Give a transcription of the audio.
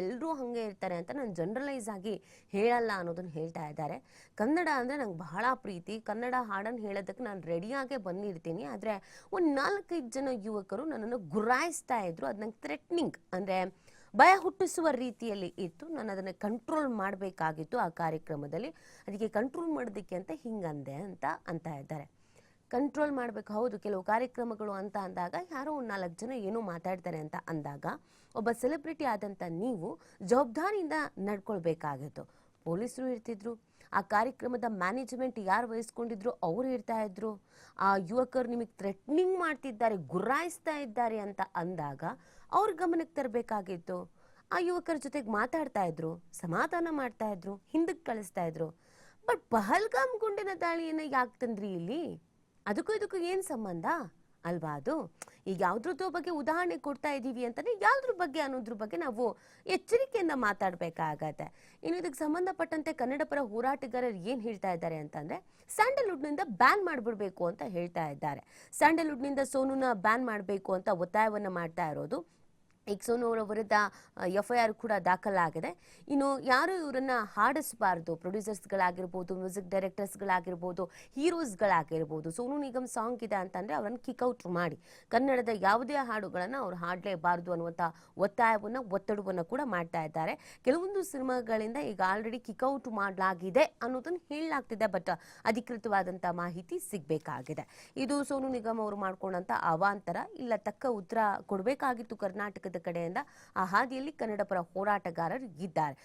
ಎಲ್ಲರೂ ಹಾಗೆ ಇರ್ತಾರೆ ಅಂತ ನಾನು ಜನರಲೈಸ್ ಆಗಿ ಹೇಳಲ್ಲ ಅನ್ನೋದನ್ನ ಹೇಳ್ತಾ ಇದ್ದಾರೆ. ಕನ್ನಡ ಅಂದರೆ ನಂಗೆ ಬಹಳ ಪ್ರೀತಿ. ಕನ್ನಡ ಹಾಡನ್ನು ಹೇಳೋದಕ್ಕೆ ನಾನು ರೆಡಿಯಾಗೆ ಬಂದಿರ್ತೀನಿ. ಆದರೆ ಒಂದು ನಾಲ್ಕೈದು ಜನ ಯುವಕರು ನನ್ನನ್ನು ಗುರಾಯಿಸ್ತಾ ಇದ್ರು. ಅದು ನಂಗೆ ಥ್ರೆಟ್ನಿಂಗ್ ಅಂದರೆ ಭಯ ಹುಟ್ಟಿಸುವ ರೀತಿಯಲ್ಲಿ ಇತ್ತು. ನಾನು ಅದನ್ನು ಕಂಟ್ರೋಲ್ ಮಾಡಬೇಕಾಗಿತ್ತು ಆ ಕಾರ್ಯಕ್ರಮದಲ್ಲಿ. ಅದಕ್ಕೆ ಕಂಟ್ರೋಲ್ ಮಾಡೋದಕ್ಕೆ ಅಂತ ಹಿಂಗಂದೆ ಅಂತ ಅಂತ ಇದ್ದಾರೆ. ಕಂಟ್ರೋಲ್ ಮಾಡಬೇಕು. ಹೌದು, ಕೆಲವು ಕಾರ್ಯಕ್ರಮಗಳು ಅಂತ ಅಂದಾಗ ಯಾರೋ ಒಂದು ನಾಲ್ಕು ಜನ ಏನೋ ಮಾತಾಡ್ತಾರೆ ಅಂತ ಅಂದಾಗ ಒಬ್ಬ ಸೆಲೆಬ್ರಿಟಿ ಆದಂಥ ನೀವು ಜವಾಬ್ದಾರಿಯಿಂದ ನಡ್ಕೊಳ್ಬೇಕಾಗಿತ್ತು. ಪೊಲೀಸರು ಇರ್ತಿದ್ರು, ಆ ಕಾರ್ಯಕ್ರಮದ ಮ್ಯಾನೇಜ್ಮೆಂಟ್ ಯಾರು ವಹಿಸ್ಕೊಂಡಿದ್ರು ಅವರು ಇರ್ತಾ ಇದ್ರು. ಆ ಯುವಕರು ನಿಮಗೆ ಥ್ರೆಟ್ನಿಂಗ್ ಮಾಡ್ತಿದ್ದಾರೆ, ಗುರಾಯಿಸ್ತಾ ಇದ್ದಾರೆ ಅಂತ ಅಂದಾಗ ಅವ್ರ ಗಮನಕ್ಕೆ ತರಬೇಕಾಗಿತ್ತು. ಆ ಯುವಕರ ಜೊತೆಗೆ ಮಾತಾಡ್ತಾ ಇದ್ರು, ಸಮಾಧಾನ ಮಾಡ್ತಾ ಇದ್ರು ಹಿಂದಕ್ಕೆ ಕಳಿಸ್ತಾ ಇದ್ರು. ಬಟ್ ಪಹಲ್ಗಾಮ್ ಗುಂಡಿನ ದಾಳಿಯನ್ನು ಯಾಕೆ ತಂದ್ರಿ ಇಲ್ಲಿ? ಅದಕ್ಕೂ ಇದಕ್ಕೂ ಏನು ಸಂಬಂಧ? ಅಲ್ವಾ ಅದು? ಈಗ ಯಾವುದ್ರದ್ದೋ ಬಗ್ಗೆ ಉದಾಹರಣೆ ಕೊಡ್ತಾ ಇದ್ದೀವಿ ಅಂತಂದ್ರೆ ಯಾವ್ದ್ರ ಬಗ್ಗೆ ಅನ್ನೋದ್ರ ಬಗ್ಗೆ ನಾವು ಎಚ್ಚರಿಕೆಯಿಂದ ಮಾತಾಡಬೇಕಾಗತ್ತೆ. ಇನ್ನು ಇದಕ್ಕೆ ಸಂಬಂಧಪಟ್ಟಂತೆ ಕನ್ನಡ ಪರ ಹೋರಾಟಗಾರರು ಏನು ಹೇಳ್ತಾ ಇದ್ದಾರೆ ಅಂತಂದರೆ, ಸ್ಯಾಂಡಲ್ವುಡ್ನಿಂದ ಬ್ಯಾನ್ ಮಾಡಿಬಿಡಬೇಕು ಅಂತ ಹೇಳ್ತಾ ಇದ್ದಾರೆ. ಸ್ಯಾಂಡಲ್ವುಡ್ನಿಂದ ಸೋನುನ ಬ್ಯಾನ್ ಮಾಡಬೇಕು ಅಂತ ಒತ್ತಾಯವನ್ನು ಮಾಡ್ತಾ ಇರೋದು. ಅವರ ವಿರುದ್ಧ ಎಫ್ ಐ ಆರ್ ಕೂಡ ದಾಖಲಾಗಿದೆ. ಇನ್ನು ಯಾರು ಇವರನ್ನ ಹಾಡಿಸಬಾರ್ದು? ಪ್ರೊಡ್ಯೂಸರ್ಸ್ಗಳಾಗಿರ್ಬೋದು, ಮ್ಯೂಸಿಕ್ ಡೈರೆಕ್ಟರ್ಸ್ಗಳಾಗಿರ್ಬೋದು, ಹೀರೋಸ್ಗಳಾಗಿರ್ಬೋದು. ಸೋನು ನಿಗಮ್ ಸಾಂಗ್ ಇದೆ ಅಂತಂದ್ರೆ ಅವರನ್ನು ಕಿಕ್ಔಟ್ ಮಾಡಿ. ಕನ್ನಡದ ಯಾವುದೇ ಹಾಡುಗಳನ್ನು ಅವ್ರು ಹಾಡಲೇಬಾರ್ದು ಅನ್ನುವಂಥ ಒತ್ತಾಯವನ್ನು, ಒತ್ತಡವನ್ನು ಕೂಡ ಮಾಡ್ತಾ ಇದ್ದಾರೆ. ಕೆಲವೊಂದು ಸಿನಿಮಾಗಳಿಂದ ಈಗ ಆಲ್ರೆಡಿ ಕಿಕ್ಔಟ್ ಮಾಡಲಾಗಿದೆ ಅನ್ನೋದನ್ನು ಹೇಳಲಾಗ್ತಿದೆ, ಬಟ್ ಅಧಿಕೃತವಾದಂಥ ಮಾಹಿತಿ ಸಿಗಬೇಕಾಗಿದೆ. ಇದು ಸೋನು ನಿಗಮ್ ಅವರು ಮಾಡ್ಕೊಂಡಂತ ಅವಾಂತರ, ಇಲ್ಲ ತಕ್ಕ ಉತ್ತರ ಕೊಡಬೇಕಾಗಿತ್ತು ಕರ್ನಾಟಕದ ಕಡೆಯಿಂದ ಆ ಹಾದಿಯಲ್ಲಿ ಕನ್ನಡ ಪರ ಹೋರಾಟಗಾರರು ಇದ್ದಾರೆ.